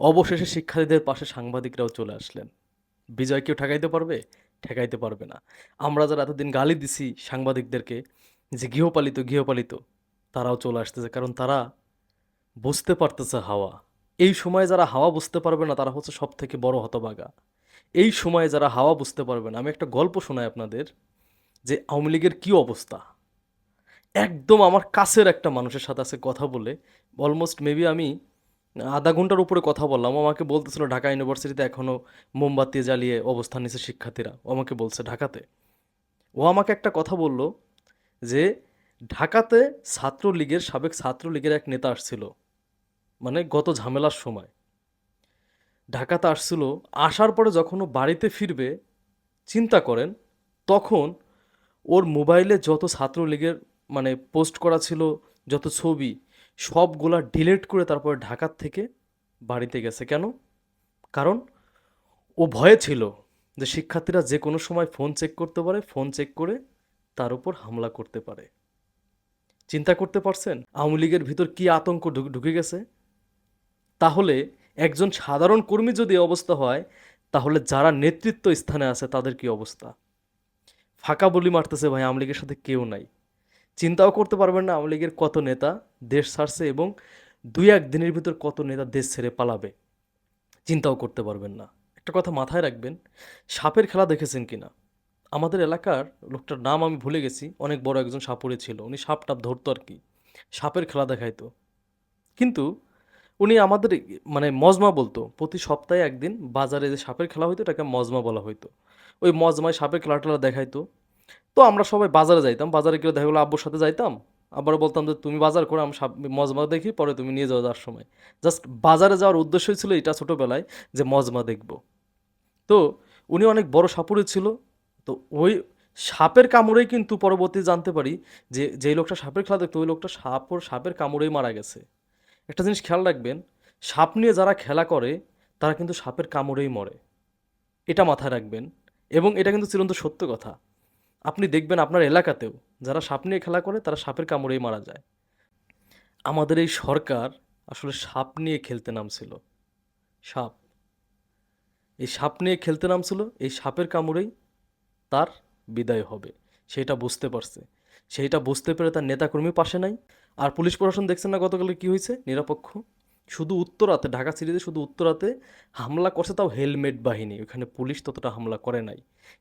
অবশেষে শিক্ষার্থীদের পাশে সাংবাদিকরাও চলে আসলেন। বিজয় কেউ ঠেকাইতে পারবে? ঠেকাইতে পারবে না। আমরা যারা এতদিন গালি দিছি সাংবাদিকদেরকে যে গৃহপালিত গৃহপালিত, তারাও চলে আসতেছে। কারণ তারা বুঝতে পারতেছে হাওয়া। এই সময়ে যারা হাওয়া বুঝতে পারবে না, তারা হচ্ছে সব থেকে বড় হতবাগা এই সময়ে যারা হাওয়া বুঝতে পারবে না, আমি একটা গল্প শোনাই আপনাদের যে আওয়ামী লীগের কী অবস্থা। একদম আমার কাছের একটা মানুষের সাথে আছে কথা বলে অলমোস্ট মেবি আমি আধা ঘণ্টার উপরে কথা বললাম। আমাকে বলতেছিল ঢাকা ইউনিভার্সিটিতে এখনও মোমবাতি জ্বালিয়ে অবস্থান নিচ্ছে শিক্ষার্থীরা। ও আমাকে বলছে, ঢাকাতে? ও আমাকে একটা কথা বলল যে, ঢাকাতে ছাত্রলীগের, সাবেক ছাত্রলীগের এক নেতা আসছিল মানে গত ঝামেলার সময়। ঢাকাতে আসছিল, আসার পরে যখন ও বাড়িতে ফিরবে, চিন্তা করেন, তখন ওর মোবাইলে যত ছাত্রলীগের মানে পোস্ট করা ছিল, যত ছবি সবগুলা ডিলেট করে তারপরে ঢাকার থেকে বাড়িতে গেছে। কেন? কারণ ও ভয়ে ছিল যে শিক্ষার্থীরা যে কোনো সময় ফোন চেক করতে পারে ফোন চেক করে তার উপর হামলা করতে পারে। চিন্তা করতে পারছেন? আওয়ামী লীগের ভিতর কি আতঙ্ক ঢুক- গেছে? তাহলে একজন সাধারণ কর্মী যদি অবস্থা হয়, তাহলে যারা নেতৃত্ব স্থানে আছে তাদের কি অবস্থা? ফাঁকা বলি মারতেছে ভাই, আওয়ামী লীগের সাথে কেউ নাই। চিন্তাও করতে পারবেন না আওয়ামী লীগের কত নেতা দেশ ছাড়ছে এবং দুই এক দিনের ভিতর কত নেতা দেশ ছেড়ে পালাবে, চিন্তাও করতে পারবেন না। একটা কথা মাথায় রাখবেন, সাপের খেলা দেখেছেন কিনা? আমাদের এলাকার লোকটার নাম আমি ভুলে গেছি, অনেক বড় একজন সাপুরে ছিল, উনি সাপ টাপ ধরতো আর কি, সাপের খেলা দেখাইতো। কিন্তু উনি আমাদের মানে মজমা বলতো, প্রতি সপ্তাহে একদিন বাজারে যে সাপের খেলা হইতো, এটাকে মজমা বলা হইতো। ওই মজমায় সাপের খেলা টেলা দেখাইতো তো আমরা সবাই বাজারে যাইতাম। বাজারে গেলে দেখা গেলো আব্বুর সাথে যাইতাম। আবার বলতাম যে, তুমি বাজার করে, আমি মজমা দেখি, পরে তুমি নিয়ে যাও যাওয়ার সময়। জাস্ট বাজারে যাওয়ার উদ্দেশ্যই ছিল এটা ছোটোবেলায় যে, মজমা দেখব। তো উনি অনেক বড় সাপুরে ছিল। তো ওই সাপের কামড়েই কিন্তু পরবর্তী জানতে পারি যে, যেই লোকটা সাপের খেলা দেখতো, ওই লোকটা সাপ ওর সাপের কামড়েই মারা গেছে। একটা জিনিস খেয়াল রাখবেন, সাপ নিয়ে যারা খেলা করে, তারা কিন্তু সাপের কামড়েই মরে। এটা মাথায় রাখবেন। এবং এটা কিন্তু চিরন্ত সত্য কথা। আপনি দেখবেন আপনার এলাকাতেও যারা সাপ নিয়ে খেলা করে, তারা সাপের কামড়েই মারা যায়। আমাদের এই সরকার আসলে সাপ নিয়ে খেলতে নামছিল। সাপ। এই সাপ নিয়ে খেলতে নামছিল, এই সাপের কামড়েই তার বিদায় হবে। সেটা বুঝতে পারছে। সেইটা বুঝতে পেরে তার নেতাকর্মী পাশে নাই। আর পুলিশ প্রশাসন দেখছেন না গতকালে কি হয়েছে? নিরপেক্ষ। শুধু উত্তরাতে, ঢাকা সিটিতে শুধু উত্তরাতে হামলা করছে তাও হেলমেট বাহিনী। ওখানে পুলিশ ততটা হামলা করে নাই।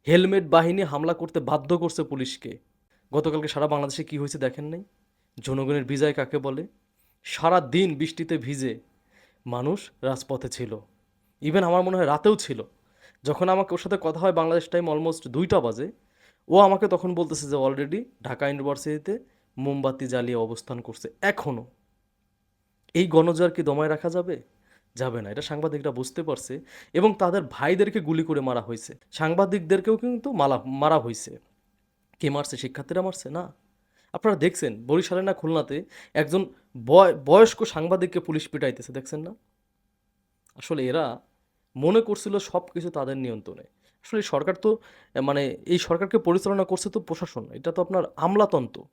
হেলমেট বাহিনী হামলা করতে বাধ্য করছে পুলিশকে। গতকালকে সারা বাংলাদেশে কি হয়েছে দেখেন নাই? জনগণের বিজয় কাকে বলে? সারা দিন বৃষ্টিতে ভিজে মানুষ রাজপথে ছিল। ইভেন আমার মনে হয় রাতেও ছিল। যখন আমাকে ওর সাথে কথা হয় বাংলাদেশ টাইম অলমোস্ট দুইটা বাজে, ও আমাকে তখন বলতেছে যে অলরেডি ঢাকা ইউনিভার্সিটিতে মোমবাতি জ্বালিয়ে অবস্থান করছে। এখনও এই গণজোয়ার কি দমায় রাখা যাবে? যাবে না, এটা সাংবাদিকরা বুঝতে পারছে এবং তাদের ভাইদেরকে গুলি করে মারা হয়েছে। সাংবাদিকদেরকেও কিন্তু মালা, মারা হয়েছে। কে মারছে? শিক্ষার্থীরা মারছে? না। আপনারা দেখছেন বরিশালে না খুলনাতে একজন বয়- বয়স্ক সাংবাদিককে পুলিশ পিটাইতেছে, দেখছেন না? আসলে এরা মনে করছিল সব কিছু তাদের নিয়ন্ত্রণে। আসলে সরকার তো মানে এই সরকারকে পরিচালনা করছে তো প্রশাসন, এটা তো আপনার আমলাতন্ত্র।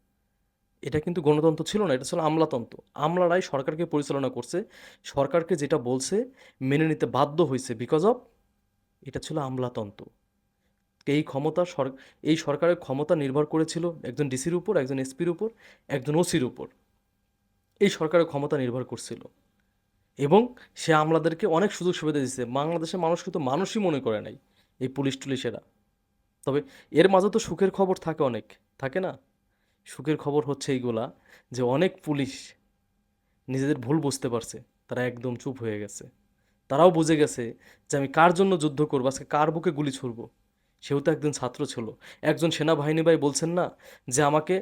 এটা কিন্তু গণতন্ত্র ছিল না, এটা ছিল আমলাতন্ত্র। আমলারাই সরকারকে পরিচালনা করছে, সরকারকে যেটা বলছে, মেনে নিতে বাধ্য হয়েছে বিকজ অফ এটা ছিল আমলাতন্ত্র। এই ক্ষমতা সর এই সরকারের ক্ষমতা নির্ভর করেছিল একজন ডিসির উপর, একজন এসপির উপর, একজন ওসির উপর। এই সরকারের ক্ষমতা নির্ভর করছিল। এবং সে আমলাদেরকে অনেক সুযোগ সুবিধা দিচ্ছে বাংলাদেশের মানুষ কিন্তু মানুষই মনে করে নাই এই পুলিশ টুলিশেরা তবে এর মাঝে তো সুখের খবর থাকে অনেক, থাকে না? সুখের খবর হচ্ছে এইগুলা যে অনেক পুলিশ নিজেদের ভুল বুঝতে পারছে। তারা একদম চুপ হয়ে গেছে। তারাও বুঝে গেছে যে আমি কার জন্য যুদ্ধ করব, আজকে কার বুকে গুলি ছুড়বো? সেও তো একজন ছাত্র ছিল। একজন সেনাবাহিনী ভাই বলছেন না যে আমাকে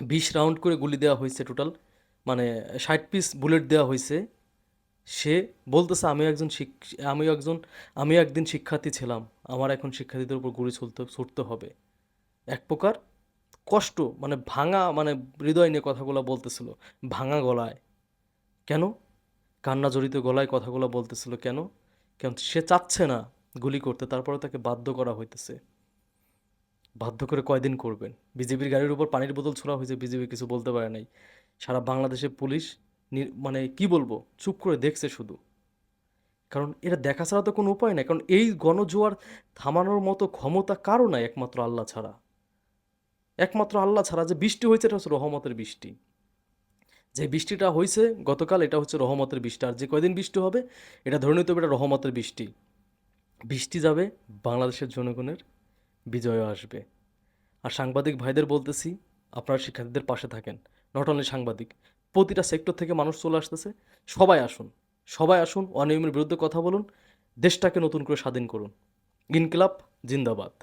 বিশ রাউন্ড করে গুলি দেওয়া হয়েছে টোটাল মানে ষাট পিস বুলেট দেওয়া হয়েছে। সে বলতেছে আমি একজন শিক, আমিও একজন আমি একদিন শিক্ষার্থী ছিলাম। আমার এখন শিক্ষার্থীদের উপর গুলি ছুলতে, ছুটতে হবে। এক প্রকার কষ্ট মানে ভাঙা মানে হৃদয় নিয়ে কথাগুলো বলতেছিল। ভাঙা গলায়। কেন? কান্না জড়িত গলায় কথাগুলো বলতেছিল কেন? কেন সে চাচ্ছে না গুলি করতে তারপরে তাকে বাধ্য করা হইতেছে। বাধ্য করে কয়দিন করবেন? বিজেপির গাড়ির উপর পানির বোতল ছোড়া হয়েছে বিজেপি কিছু বলতে পারে নাই। সারা বাংলাদেশে পুলিশ মানে কি বলব, চুপ করে দেখছে শুধু। কারণ এটা দেখা ছাড়া তো কোনো উপায় নাই। কারণ এই গণজোয়ার থামানোর মতো ক্ষমতা কারও নাই একমাত্র আল্লাহ ছাড়া। একমাত্র আল্লাহ ছাড়া যে বৃষ্টি হয়েছে এটা হচ্ছে রহমতের বৃষ্টি। যে বৃষ্টিটা হয়েছে গতকাল এটা হচ্ছে রহমতের বৃষ্টি। আর যে কয়দিন বৃষ্টি হবে এটা ধরে নিতে হবে এটা রহমতের বৃষ্টি। বৃষ্টি যাবে, বাংলাদেশের জনগণের বিজয়ও আসবে। আর সাংবাদিক ভাইদের বলতেছি, আপনারা শিক্ষার্থীদের পাশে থাকেন। নট অনলি সাংবাদিক। প্রতিটা সেক্টর থেকে মানুষ চলে আসতেছে। সবাই আসুন। সবাই আসুন, অনিয়মের বিরুদ্ধে কথা বলুন। দেশটাকে নতুন করে স্বাধীন করুন। ইনকিলাব জিন্দাবাদ।